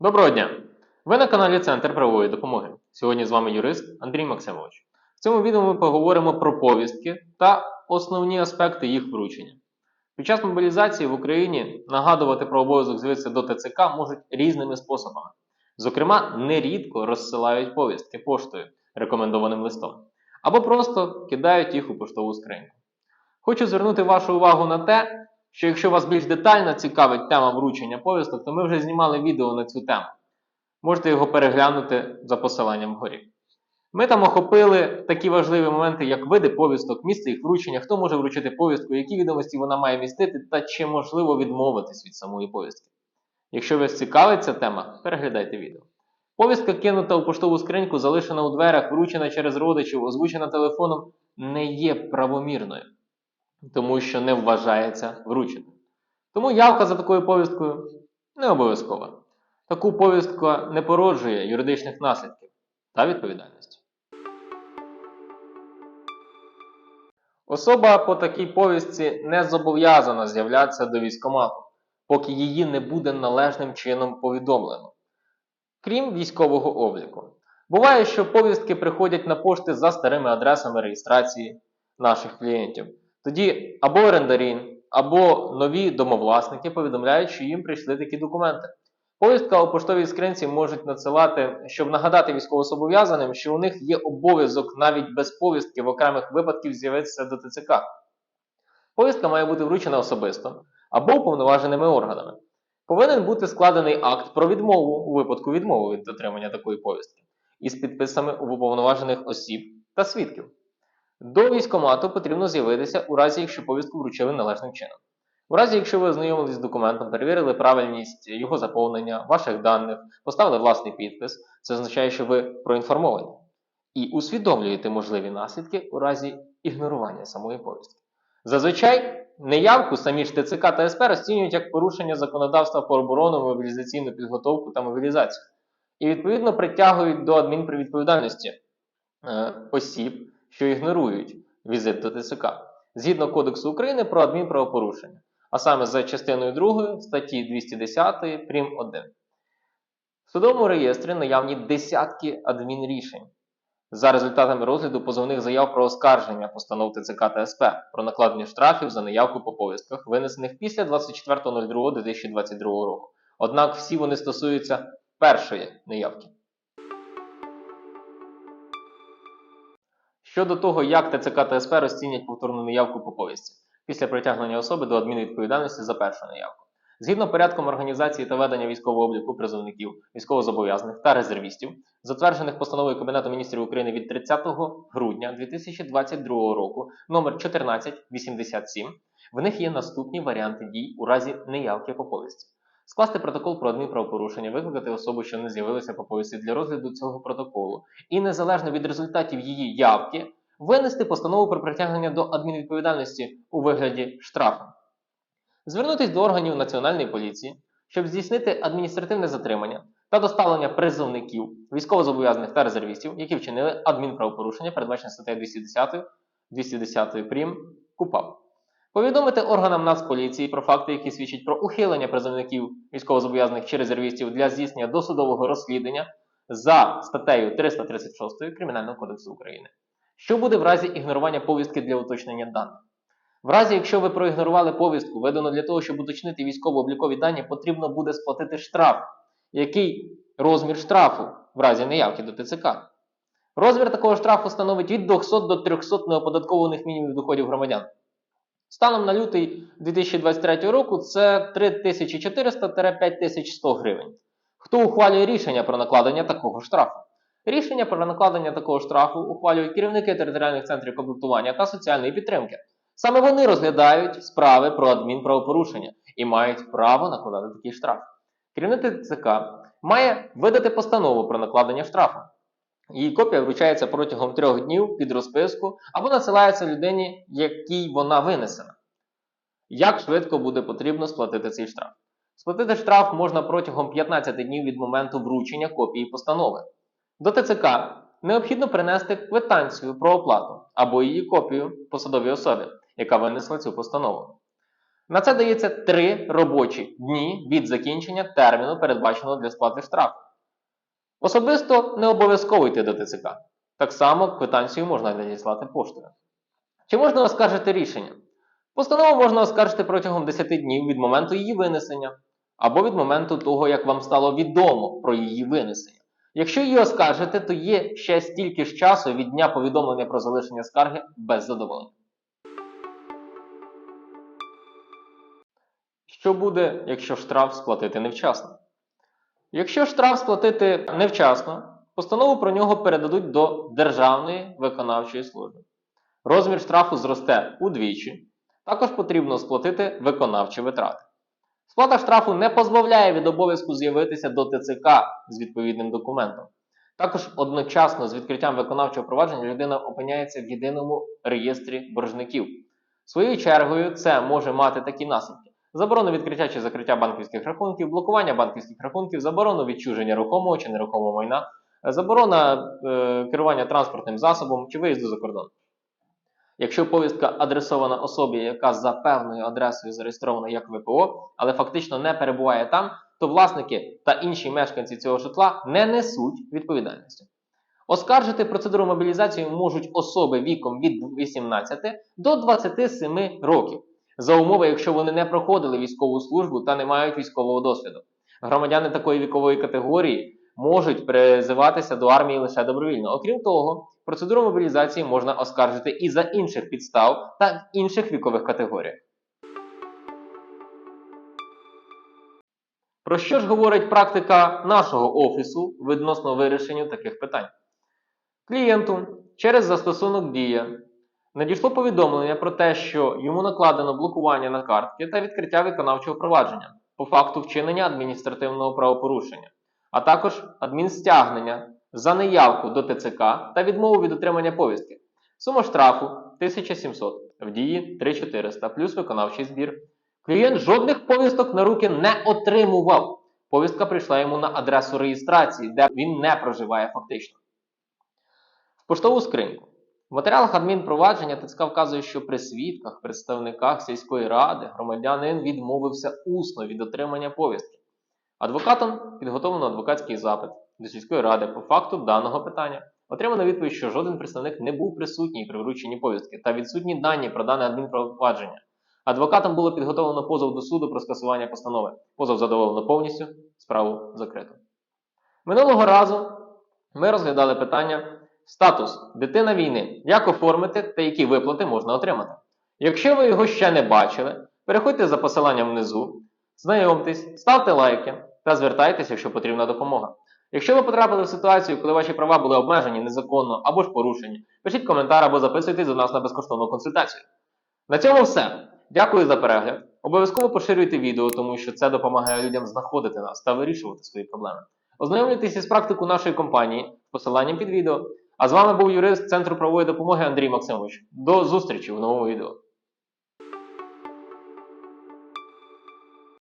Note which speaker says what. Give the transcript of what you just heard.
Speaker 1: Доброго дня! Ви на каналі Центр правової допомоги. Сьогодні з вами юрист Андрій Максимович. В цьому відео ми поговоримо про повістки та основні аспекти їх вручення. Під час мобілізації в Україні нагадувати про обов'язок з'явитися до ТЦК можуть різними способами. Зокрема, нерідко розсилають повістки поштою рекомендованим листом, або просто кидають їх у поштову скриньку. Хочу звернути вашу увагу на те, що якщо вас більш детально цікавить тема вручення повісток, то ми вже знімали відео на цю тему. Можете його переглянути за посиланням вгорі. Ми там охопили такі важливі моменти, як види повісток, місце їх вручення, хто може вручити повістку, які відомості вона має містити, та чи можливо відмовитись від самої повістки. Якщо вас цікавить ця тема, переглядайте відео. Повістка кинута у поштову скриньку, залишена у дверях, вручена через родичів, озвучена телефоном, не є правомірною тому що не вважається врученим. Тому явка за такою повісткою не обов'язкова. Таку повістку не породжує юридичних наслідків та відповідальності. Особа по такій повістці не зобов'язана з'являтися до військкомату, поки її не буде належним чином повідомлено, крім військового обліку. Буває, що повістки приходять на пошти за старими адресами реєстрації наших клієнтів. Тоді або орендарі, або нові домовласники повідомляють, що їм прийшли такі документи. Повістка у поштовій скринці можуть надсилати, щоб нагадати військовозобов'язаним, що у них є обов'язок навіть без повістки в окремих випадків з'явитися до ТЦК. Повістка має бути вручена особисто або уповноваженими органами. Повинен бути складений акт про відмову у випадку відмови від дотримання такої повістки із підписами уповноважених осіб та свідків. До військкомату потрібно з'явитися у разі, якщо повістку вручили належним чином. У разі, якщо ви ознайомились з документом, перевірили правильність його заповнення, ваших даних, поставили власний підпис, це означає, що ви проінформовані і усвідомлюєте можливі наслідки у разі ігнорування самої повістки. Зазвичай неявку самі ж ТЦК та СП розцінюють як порушення законодавства про оборону, мобілізаційну підготовку та мобілізацію. І відповідно притягують до адмінпривідповідальності е, осіб що ігнорують візит до ТСК згідно Кодексу України про адмінправопорушення, а саме за частиною 2 статті 210 прим. 1. В судовому реєстрі наявні десятки адмінрішень за результатами розгляду позовних заяв про оскарження постанов ТЦК та СП про накладення штрафів за неявку по повістках, винесених після 24.02.2022 року. Однак всі вони стосуються першої неявки. Щодо того, як ТЦК та СП розцінять повторну неявку по повісті після притягнення особи до адмінвідповідальності за першу неявку. Згідно порядком організації та ведення військового обліку призовників, військовозобов'язаних та резервістів, затверджених постановою Кабінету міністрів України від 30 грудня 2022 року номер 1487, в них є наступні варіанти дій у разі неявки по повісті скласти протокол про адмінправопорушення, викликати особу, що не з'явилася по повісті для розгляду цього протоколу, і незалежно від результатів її явки, винести постанову про притягнення до адмінвідповідальності у вигляді штрафу, звернутися до органів Національної поліції, щоб здійснити адміністративне затримання та доставлення призовників, військовозобов'язаних та резервістів, які вчинили адмінправопорушення, передбачене статтею 210 210 прим. КУПАП. Повідомити органам Нацполіції про факти, які свідчать про ухилення призовників військовозобов'язаних чи резервістів для здійснення досудового розслідування за статтею 336 Кримінального кодексу України. Що буде в разі ігнорування повістки для уточнення даних? В разі, якщо ви проігнорували повістку, видано для того, щоб уточнити військово-облікові дані, потрібно буде сплатити штраф. Який розмір штрафу в разі неявки до ТЦК? Розмір такого штрафу становить від 200 до 300 неоподаткованих мінімумів доходів громадян. Станом на лютий 2023 року це 3400-5100 гривень. Хто ухвалює рішення про накладення такого штрафу? Рішення про накладення такого штрафу ухвалюють керівники територіальних центрів комплектування та соціальної підтримки. Саме вони розглядають справи про адмінправопорушення і мають право накладати такий штраф. Керівник ТЦК має видати постанову про накладення штрафу. Її копія вручається протягом трьох днів під розписку або надсилається людині, якій вона винесена. Як швидко буде потрібно сплатити цей штраф? Сплатити штраф можна протягом 15 днів від моменту вручення копії постанови. До ТЦК необхідно принести квитанцію про оплату або її копію посадовій особі, яка винесла цю постанову. На це дається 3 робочі дні від закінчення терміну, передбаченого для сплати штрафу. Особисто не обов'язково йти до ТЦК. Так само квитанцію можна надіслати поштою. Чи можна оскаржити рішення? Постанову можна оскаржити протягом 10 днів від моменту її винесення або від моменту того, як вам стало відомо про її винесення. Якщо її оскаржите, то є ще стільки ж часу від дня повідомлення про залишення скарги без задоволення. Що буде, якщо штраф сплатити невчасно? Якщо штраф сплатити невчасно, постанову про нього передадуть до Державної виконавчої служби. Розмір штрафу зросте удвічі. Також потрібно сплатити виконавчі витрати. Сплата штрафу не позбавляє від обов'язку з'явитися до ТЦК з відповідним документом. Також одночасно з відкриттям виконавчого провадження людина опиняється в єдиному реєстрі боржників. Своєю чергою це може мати такі наслідки: заборону відкриття чи закриття банківських рахунків, блокування банківських рахунків, заборону відчуження рухомого чи нерухомого майна, заборона е, керування транспортним засобом чи виїзду за кордон. Якщо повістка адресована особі, яка за певною адресою зареєстрована як ВПО, але фактично не перебуває там, то власники та інші мешканці цього житла не несуть відповідальності. Оскаржити процедуру мобілізації можуть особи віком від 18 до 27 років, за умови, якщо вони не проходили військову службу та не мають військового досвіду. Громадяни такої вікової категорії можуть призиватися до армії лише добровільно. Окрім того, процедуру мобілізації можна оскаржити і за інших підстав та в інших вікових категоріях. Про що ж говорить практика нашого офісу відносно вирішення таких питань? Клієнту через застосунок Дія надійшло повідомлення про те, що йому накладено блокування на картки та відкриття виконавчого провадження по факту вчинення адміністративного правопорушення, а також адмінстягнення за неявку до ТЦК та відмову від отримання повістки. Сума штрафу 1700, в дії 3400 плюс виконавчий збір. Клієнт жодних повісток на руки не отримував. Повістка прийшла йому на адресу реєстрації, де він не проживає фактично. В поштову скриньку. В матеріалах адмінпровадження ТЦК вказує, що при свідках, представниках сільської ради громадянин відмовився усно від отримання повістки. Адвокатом підготовлено адвокатський запит до сільської ради по факту даного питання. Отримано відповідь, що жоден представник не був присутній при врученні повістки та відсутні дані про дане адмінпровадження. Адвокатом було підготовлено позов до суду про скасування постанови. Позов задоволено повністю, справу закрито. Минулого разу ми розглядали питання статус дитина війни, як оформити та які виплати можна отримати. Якщо ви його ще не бачили, переходьте за посиланням внизу, знайомтесь, ставте лайки та звертайтеся, якщо потрібна допомога. Якщо ви потрапили в ситуацію, коли ваші права були обмежені незаконно або ж порушені, пишіть коментар або записуйтесь до нас на безкоштовну консультацію. На цьому все. Дякую за перегляд. Обов'язково поширюйте відео, тому що це допомагає людям знаходити нас та вирішувати свої проблеми. Ознайомлюйтесь із практику нашої компанії посиланням під відео. А з вами був юрист Центру правової допомоги Андрій Максимович. До зустрічі в новому відео.